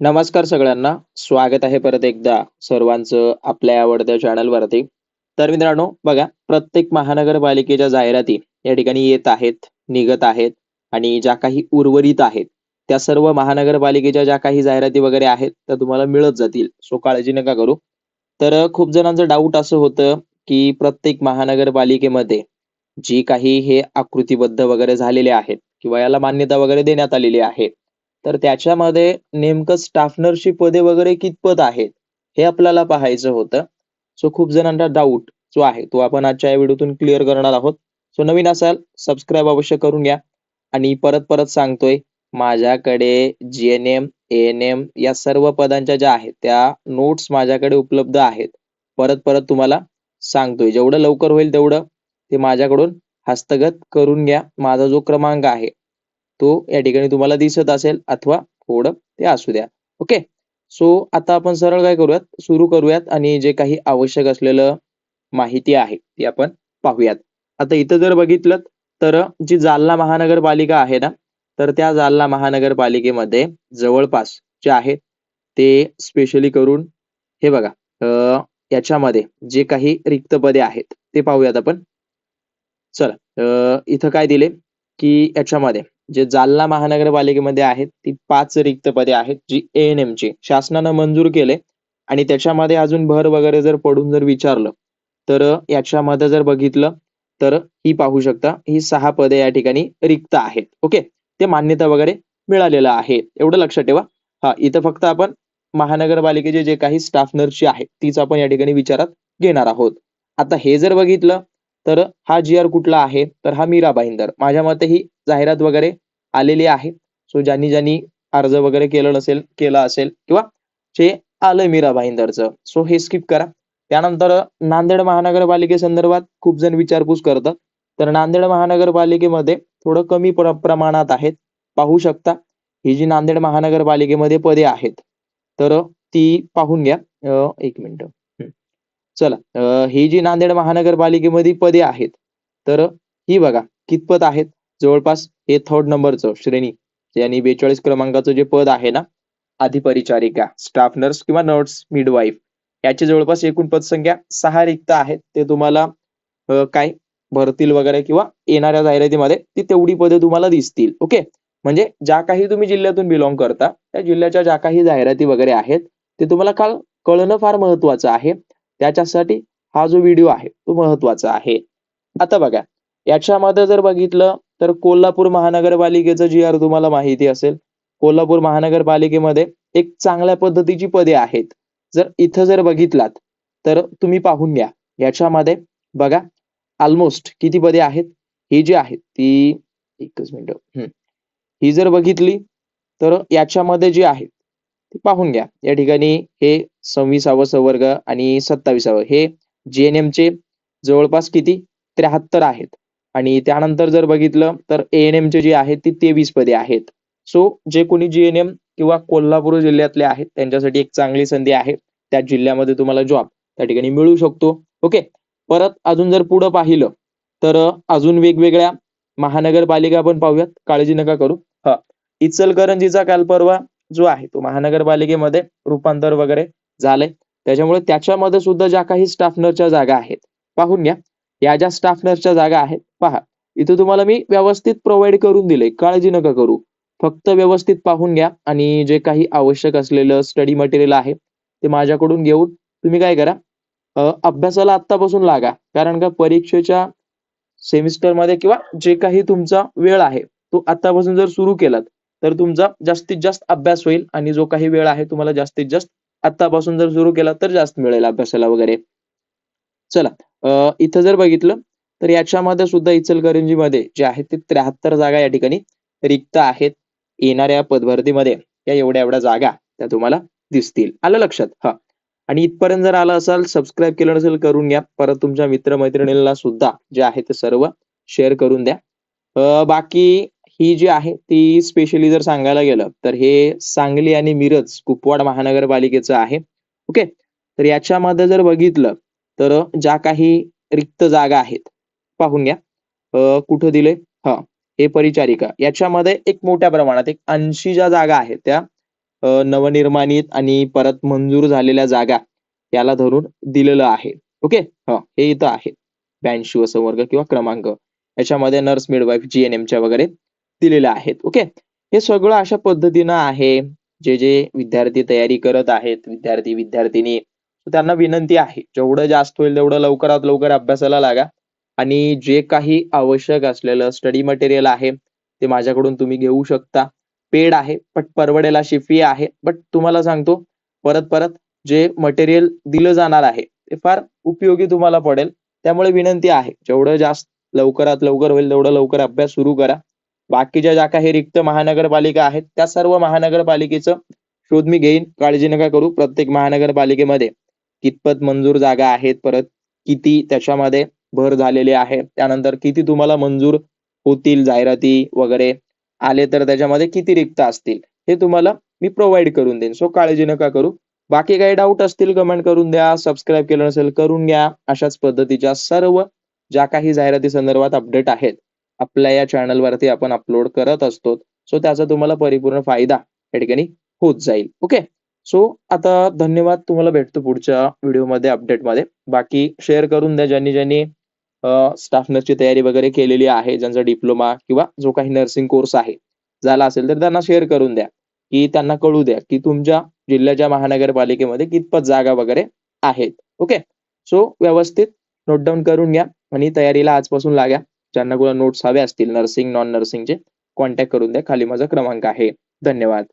नमस्कार सगळ्यांना. स्वागत आहे परत एकदा सर्वांचं आपल्या आवडत्या चॅनलवरती तर मित्रांनो बघा प्रत्येक महानगरपालिकेच्या जाहिराती या ठिकाणी येत आहेत निघत आहेत आणि ज्या काही उर्वरित आहेत त्या सर्व महानगरपालिकेच्या ज्या काही जाहिराती वगैरे आहेत त्या तुम्हाला मिळत जातील. सो काळजी नका करू. तर खूप जणांचं डाऊट असं होतं की प्रत्येक महानगरपालिकेमध्ये जी काही हे आकृतीबद्ध वगैरे झालेले आहेत किंवा याला मान्यता वगैरे देण्यात आलेली आहे तर त्याच्यामध्ये नेमकं स्टाफनरशिप पदे वगैरे कितपत आहेत हे आपल्याला पाहायचं होतं. सो खूप जणांना डाऊट जो आहे तो आपण आजच्या या व्हिडिओतून क्लिअर करणार आहोत. सो नवीन असाल सबस्क्राईब अवश्य करून घ्या. आणि परत परत सांगतोय माझ्याकडे G N M N M या सर्व पदांच्या ज्या आहेत त्या नोट्स माझ्याकडे उपलब्ध आहेत. परत परत तुम्हाला सांगतोय जेवढं लवकर होईल तेवढं ते माझ्याकडून हस्तगत करून घ्या. माझा जो क्रमांक आहे तो या ठिकाणी तुम्हाला दिसत असेल अथवा थोडं ते असू द्या. ओके सो आता आपण सरळ काय करूयात? सुरू करूयात आणि जे काही आवश्यक असलेलं माहिती आहे ती आपण पाहूयात. आता इथं जर बघितलं तर जी जालना महानगरपालिका आहे ना तर त्या जालना महानगरपालिकेमध्ये जवळपास जे आहेत ते स्पेशली करून हे बघा याच्यामध्ये जे काही रिक्त पदे आहेत ते पाहूयात आपण. चला अं, इथं काय दिले की याच्यामध्ये जे जालना महानगरपालिकेमध्ये आहेत ती पाच रिक्त पदे आहेत जी एन एम ची. शासनानं मंजूर केले आणि त्याच्यामध्ये अजून भर वगैरे जर पडून जर विचारलं तर याच्यामध्ये जर बघितलं तर ही पाहू शकता ही सहा पदे या ठिकाणी रिक्त आहेत. ओके? ते मान्यता वगैरे मिळालेलं आहे. एवढं लक्षात ठेवा. हा इथं फक्त आपण महानगरपालिकेचे जे काही स्टाफ नर्सची आहे तीच आपण या ठिकाणी विचारात घेणार आहोत. आता हे जर बघितलं तर हा जी आर कुठला आहे? तर हा मीरा भाईंदर माझ्या मते ही जाहिरात वगैरे आलेली आहे. सो ज्यांनी ज्यांनी अर्ज वगैरे केलं नसेल केला असेल किंवा जे आलं मीरा भाईंदरचं सो हे स्किप करा. त्यानंतर नांदेड महानगरपालिकेसंदर्भात खूप जण विचारपूस करतात. तर नांदेड महानगरपालिकेमध्ये थोडं कमी प्र- प्रमाणात आहेत. पाहू शकता ही जी नांदेड महानगरपालिकेमध्ये पदे आहेत तर ती पाहून घ्या. एक मिनिट. चला ही जी नांदेड महानगरपालिकेमध्ये पदे आहेत तर ही बघा कितपत आहेत? जवळपास हे थर्ड नंबरचं श्रेणी. यांनी बेचाळीस क्रमांकाचं जे पद आहे ना अधिपरिचारिका स्टाफ नर्स किंवा नर्स मिडवाईफ याची जवळपास एकूण पदसंख्या सहा रिक्त आहेत. ते तुम्हाला काय? भरतील वगैरे किंवा येणाऱ्या जाहिरातीमध्ये ती तेवढी पदे तुम्हाला दिसतील. ओके म्हणजे ज्या काही तुम्ही जिल्ह्यातून बिलॉंग करता त्या जिल्ह्याच्या ज्या काही जाहिराती वगैरे आहेत ते तुम्हाला काल कळणं फार महत्वाचं आहे. त्याच्यासाठी हा जो व्हिडिओ आहे तो महत्त्वाचा आहे. आता बघा याच्यामध्ये जर बघितलं तर कोल्हापूर महानगरपालिकेचं जी आर तुम्हाला माहिती असेल कोल्हापूर महानगरपालिकेमध्ये एक चांगल्या पद्धतीची पदे आहेत. जर इथं जर बघितलात तर तुम्ही पाहून घ्या. याच्यामध्ये बघा ऑलमोस्ट किती पदे आहेत? ही जी आहेत ती एकच मिनिट. ही जर बघितली तर याच्यामध्ये जी आहेत पाहून घ्या. या ठिकाणी हे सव्वीसावं संवर्ग आणि सत्तावीसावं हे जी एन एम चे जवळपास किती? त्र्याहत्तर आहेत. आणि त्यानंतर जर बघितलं तर ए एन एम चे जे आहेत ती तेवीस पदे आहेत. सो जे कोणी जी एन एम किंवा कोल्हापूर जिल्ह्यातले आहेत त्यांच्यासाठी एक चांगली संधी आहे. त्या जिल्ह्यामध्ये तुम्हाला जॉब त्या ठिकाणी मिळू शकतो. ओके परत अजून जर पुढं पाहिलं तर अजून वेगवेगळ्या महानगरपालिका आपण पाहूयात. काळजी नका करू. हा. इचलकरंजीचा काल परवा जो आहे तो महानगरपालिकेमध्ये रूपांतर वगैरे झालंय. त्याच्यामुळे त्याच्यामध्ये सुद्धा ज्या काही स्टाफ नर्सच्या जागा आहेत पाहून घ्या. या ज्या स्टाफ नर्सच्या जागा आहेत पहा. इथं तुम्हाला मी व्यवस्थित प्रोव्हाइड करून दिले काळजी नका करू. फक्त व्यवस्थित पाहून घ्या आणि जे काही आवश्यक असलेलं स्टडी मटेरियल आहे ते माझ्याकडून घेऊन तुम्ही काय करा. अभ्यासाला आत्तापासून लागा. कारण का परीक्षेच्या सेमिस्टरमध्ये किंवा जे काही तुमचा वेळ आहे तो आतापासून जर सुरू केलात तर तुमचा जास्तीत जास्त अभ्यास होईल आणि जो काही वेळ आहे तुम्हाला जास्तीत जास्त आतापासून जर सुरू केला तर जास्त मिळेल अभ्यासाला वगैरे. चला इथं जर बघितलं तर याच्यामध्ये सुद्धा इचलकरंजीमध्ये जे आहेत ते त्र्याहत्तर जागा या ठिकाणी रिक्त आहेत. येणाऱ्या पदभरतीमध्ये या एवढ्या एवढ्या जागा त्या तुम्हाला दिसतील. आलं लक्षात? हा. आणि इथपर्यंत जर आलं असाल सबस्क्राईब केलं नसेल करून घ्या. परत तुमच्या मित्रमैत्रिणींना सुद्धा जे आहे ते सर्व शेअर करून द्या. अ, बाकी ही जी आहे ती स्पेशली जर सांगायला गेलं तर हे सांगली आणि मिरज कुपवाड महानगरपालिकेचं आहे. ओके तर याच्यामध्ये जर बघितलं तर ज्या काही रिक्त जागा आहेत पाहून घ्या. कुठं दिले? हा हे परिचारिका. याच्यामध्ये एक मोठ्या प्रमाणात एक ऐंशी ज्या जागा आहेत त्या नवनिर्माणित आणि परत मंजूर झालेल्या जागा याला धरून दिलेलं आहे. ओके हा हे इथं आहे. ब्याऐंशी व वर्ग किंवा क्रमांक. याच्यामध्ये नर्स मिडवाईफ जी एन एमच्या वगैरे दिलेल्या आहेत. ओके हे सगळं अशा पद्धतीनं आहे. जे जे विद्यार्थी तयारी करत आहेत विद्यार्थी विद्यार्थिनी त्यांना विनंती आहे. जेवढं जास्त होईल तेवढं लवकरात लवकर अभ्यासाला लागा. आणि जे काही आवश्यक असलेलं स्टडी मटेरियल आहे ते माझ्याकडून तुम्ही घेऊ शकता. पेड आहे पण परवडेला शिफी फी आहे. बट तुम्हाला सांगतो परत परत जे मटेरियल दिलं जाणार आहे ते फार उपयोगी तुम्हाला पडेल. त्यामुळे विनंती आहे जेवढं जास्त लवकरात लवकर होईल तेवढं लवकर अभ्यास सुरू करा. बाकीच्या ज्या काही रिक्त महानगरपालिका आहेत त्या सर्व महानगरपालिकेचं शोध मी घेईन. काळजी नका करू. प्रत्येक महानगरपालिकेमध्ये कितपत मंजूर जागा आहेत परत किती त्याच्यामध्ये भर झालेली आहे त्यानंतर किती तुम्हाला मंजूर होतील जाहिराती वगैरे आले तर त्याच्यामध्ये किती रिक्त असतील हे तुम्हाला मी प्रोव्हाइड करून देईन. सो काळजी नका करू. बाकी काही डाऊट असतील कमेंट करून द्या. सबस्क्राईब केलं नसेल करून घ्या. अशाच पद्धतीच्या सर्व ज्या काही जाहिराती संदर्भात अपडेट आहेत आपल्या या चॅनलवरती आपण अपलोड करत असतो. सो त्याचा तुम्हाला परिपूर्ण फायदा या ठिकाणी होत जाईल. ओके सो आता धन्यवाद तुम्हाला भेटतो पुढच्या व्हिडिओमध्ये अपडेटमध्ये बाकी शेअर करून द्या ज्यांनी ज्यांनी स्टाफ नर्सची तयारी वगैरे केलेली आहे ज्यांचा डिप्लोमा किंवा जो काही नर्सिंग कोर्स आहे झाला असेल तर त्यांना शेअर करून द्या. की त्यांना कळू द्या की तुमच्या जिल्ह्याच्या महानगरपालिकेमध्ये कितपत जागा वगैरे आहेत. ओके सो व्यवस्थित नोट डाऊन करून घ्या आणि तयारीला आजपासून लागा. ज्यांना कोणा नोट्स हवे असतील नर्सिंग नॉन नर्सिंगचे कॉन्टॅक्ट करून द्या. खाली माझा क्रमांक आहे. धन्यवाद.